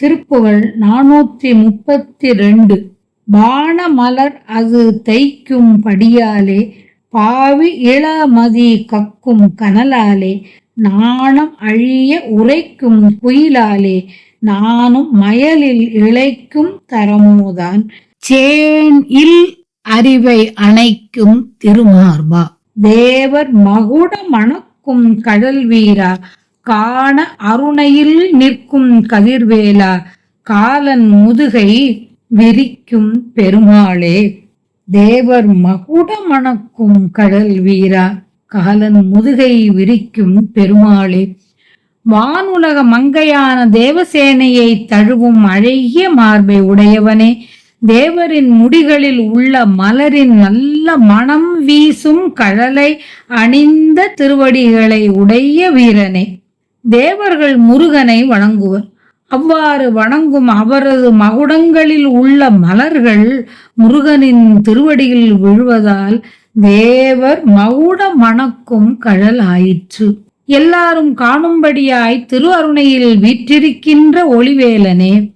திருப்புகழ் நானூற்றி முப்பத்தி ரெண்டு. வானமலர் அது தைக்கும் படியாலே பாவி இளமதி கக்கும் கனலாலே நாணம் அழிய உரைக்கும் குயிலாலே நானும் மயலில் இழைக்கும் தரமோதான். சேன் இல் அறிவை அணைக்கும் திருமார்பா. தேவர் மகுட மணக்கும் கடல் வீரா காண அருணையில் நிற்கும் கதிர்வேலா காலன் முதுகை விரிக்கும் பெருமாளே. தேவர் மகுட மணக்கும் கடல் வீரா காலன் முதுகை விரிக்கும் பெருமாளே. வானுலக மங்கையான தேவசேனையை தழுவும் அழகிய மார்பை உடையவனே. தேவரின் முடிகளில் உள்ள மலரின் நல்ல மனம் வீசும் கழலை அணிந்த திருவடிகளை உடைய வீரனே. தேவர்கள் முருகனை வணங்குவர். அவ்வாறு வணங்கும் அவரது மகுடங்களில் உள்ள மலர்கள் முருகனின் திருவடியில் விழுவதால் தேவர் மகுட மணக்கும் கழல் ஆயிற்று. எல்லாரும் காணும்படியாய் திரு அருணையில் வீற்றிருக்கின்ற ஒளிவேலனே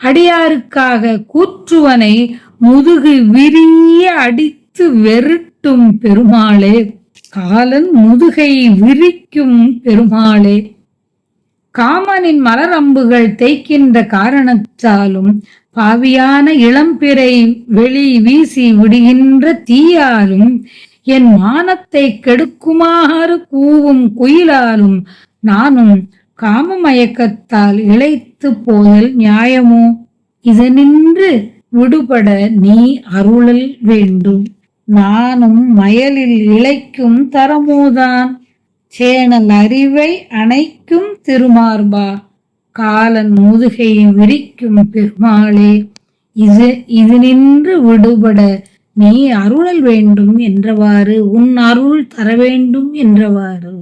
அடியாருக்காக கூற்றுவனை முதுகு விரிய அடித்து வெருட்டும் பெருமாளே காலன் முதுகை விரிக்கும் பெருமாளே. காமனின் மலரம்புகள் தேய்க்கின்ற காரணத்தாலும் பாவியான இளம்பிறை வெளி வீசி விடுகின்ற தீயாலும் என் மானத்தை கெடுக்குமாறு கூவும் குயிலாலும் நானும் காம மயக்கத்தால் இழைத்து போதல் நியாயமோ? இதனின்று விடுபட நீ அருளல் வேண்டும். நானும் மயலில் இழைக்கும் தரமோதான். சேனல் அறிவை அணைக்கும் திருமார்பா காலன் முதுகை விரிக்கும் பெருமாளே இது இது நின்று விடுபட நீ அருளல் வேண்டும் என்றவாறு உன் அருள் தர வேண்டும் என்றவாறு.